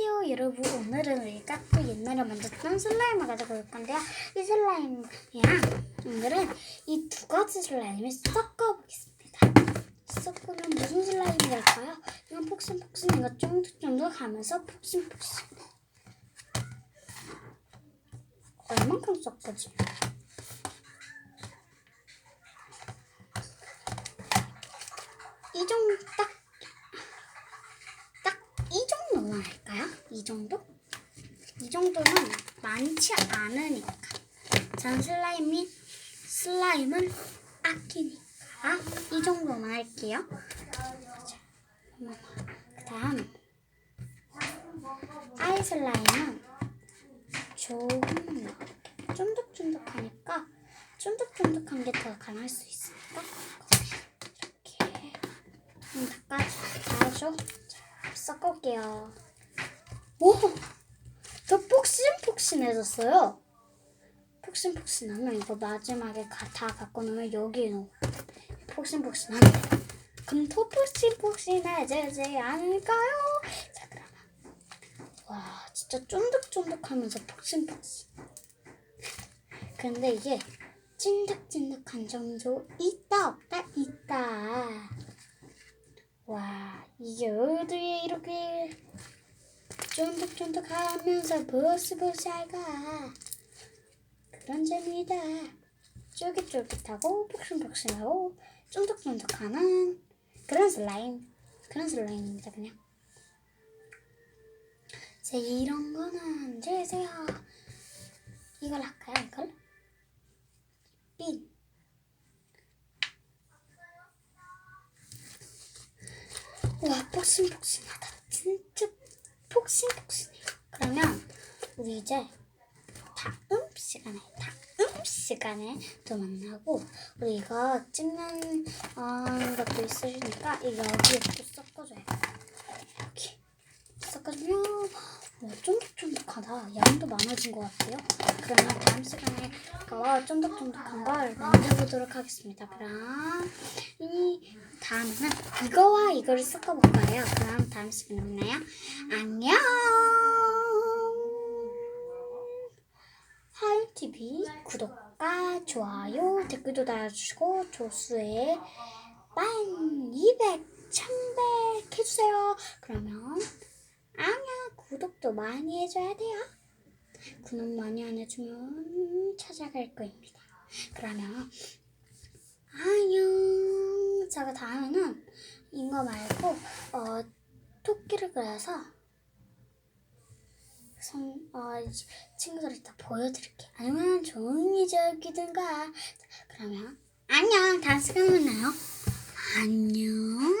안녕하세요 여러분 오늘은 우리가 또 옛날에 만졌던 슬라임을 가지고 올 건데요 이 슬라임이랑 오늘은 이 두 가지 슬라임을 섞어보겠습니다 섞으면 무슨 슬라임이 될까요? 이건 폭신폭신 이거 쫀득쫀득하면서 폭신폭신 얼만큼 섞어지? 이 정도 딱딱 이 정도만 할까요? 이 정도? 이 정도는 많지 않으니까. 전 슬라임이 슬라임은 아끼니까 이 정도만 할게요. 그 다음 아이 슬라임은 조금. 쫀득쫀득하니까 쫀득쫀득한 게 더 강할 수 있으니까 이렇게 좀 닦아줘. 자, 섞을게요. 오! 더 폭신폭신해졌어요. 폭신폭신하면 이거 마지막에 가, 다 갖고 놓으면 여기에 넣어. 폭신폭신하면 그럼 더 폭신폭신해지지 않을까요? 자, 그러면 와, 진짜 쫀득쫀득하면서 폭신폭신. 근데 이게 찐득찐득한 정도 있다 없다 있다. 와, 이게 어디에 이렇게 쫀득쫀득 하면서 보스보스할까? 그런 재미다. 쫄깃쫄깃하고 폭신폭신하고 쫀득쫀득하는 그런 슬라임. 그런 슬라임입니다, 그냥. 제 이런 거는 주세요. 이걸 할까요, 이걸? 핀. 와, 폭신폭신하다. 진짜 폭신폭신해요. 그러면 우리 이제 다음 시간에 다음 시간에 또 만나고 우리 이거 찍는 어, 것도 있으니까 이거 여기에 또 섞어줘요. 이렇게 섞어주면 와, 쫀득쫀득하다. 양도 많아진 것 같아요. 그러면 다음 시간에 이거 쫀득쫀득한 걸 만들어보도록 하겠습니다. 그럼 이 다음에는 이거와 이거를 섞어볼 거예요. 그럼 다음 시간에 만나요. 안녕. 하윤TV 구독과 좋아요 댓글도 달아주시고 조수의 만 200, 1000백 해주세요. 그러면 아냐 구독도 많이 해줘야 돼요. 구독 많이 안 해주면 찾아갈 거입니다. 그러면 안녕. 제가 다음에는 이거 말고 어 토끼를 그려서 선, 어, 이제 친구들이 다 보여드릴게요. 아니면 조용히 저기든가. 그러면 안녕. 다음 시간에 만나요. 안녕.